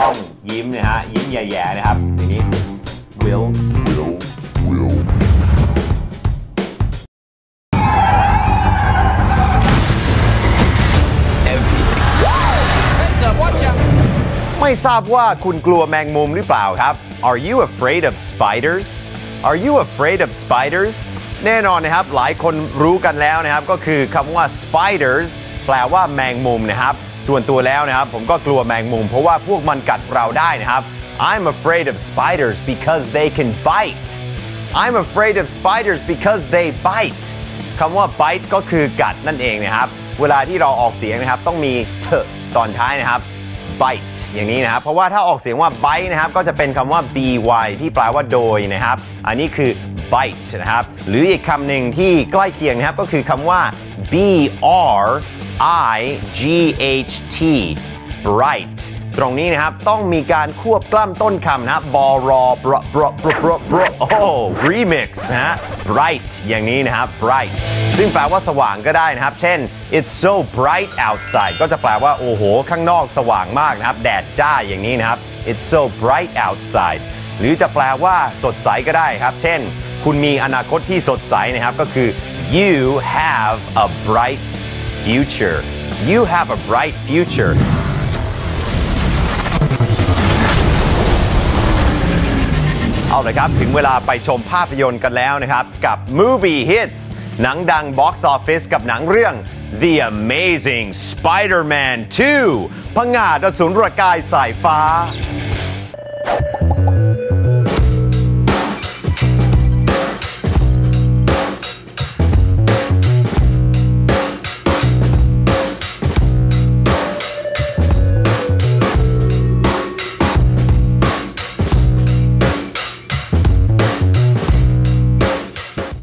ต้องยิ้มนะฮะ ยิ้มแย่ๆนะครับอย่างนี้ will will will Heads up, Watcher ไม่ทราบว่าคุณกลัวแมงมุมหรือเปล่าครับ Are you afraid of spiders Are you afraid of spiders แน่นอนนะครับ หลายคนรู้กันแล้วนะครับ ก็คือคำว่า spiders แปลว่าแมงมุมนะครับ ส่วนตัวแล้วนะครับผมก็กลัวแมงมุม เพราะว่าพวกมันกัดเราได้นะครับ I'm afraid of spiders because they can bite I'm afraid of spiders because they bite คำว่า bite ก็คือกัดนั่นเองนะครับ เวลาที่เราออกเสียงนะครับ ต้องมีเถอะตอนท้ายนะครับ bite อย่างนี้นะครับ เพราะว่าถ้าออกเสียงว่า bite นะครับ ก็จะเป็นคำว่า by ที่แปลว่าโดยนะครับ อันนี้คือ bite นะครับ หรืออีกคำหนึ่งที่ใกล้เคียงนะครับ ก็คือคำว่า b r i g h t bright ตรงนี้นะครับ ต้องมีการควบกล้ำต้นคำนะครับบอรอบรบรบรบรบรโอ้ remix นะฮะ bright อย่างนี้นะครับ bright ซึ่งแปลว่าสว่างก็ได้นะครับ เช่น it's so bright outside ก็จะแปลว่า โอ้โห ข้างนอกสว่างมากนะครับ แดดจ้าอย่างนี้นะครับ it's so bright outside หรือจะแปลว่าสดใสก็ได้ครับ เช่น คุณมีอนาคตที่สดใสนะครับ ก็คือ you have a bright future you have a bright future เอาเลยครับ ถึงเวลาไปชมภาพยนตร์กันแล้วนะครับ กับ Movie Hits หนังดัง Box Office กับหนังเรื่อง The Amazing Spider-Man 2พังงาดอสูรประกายสายฟ้า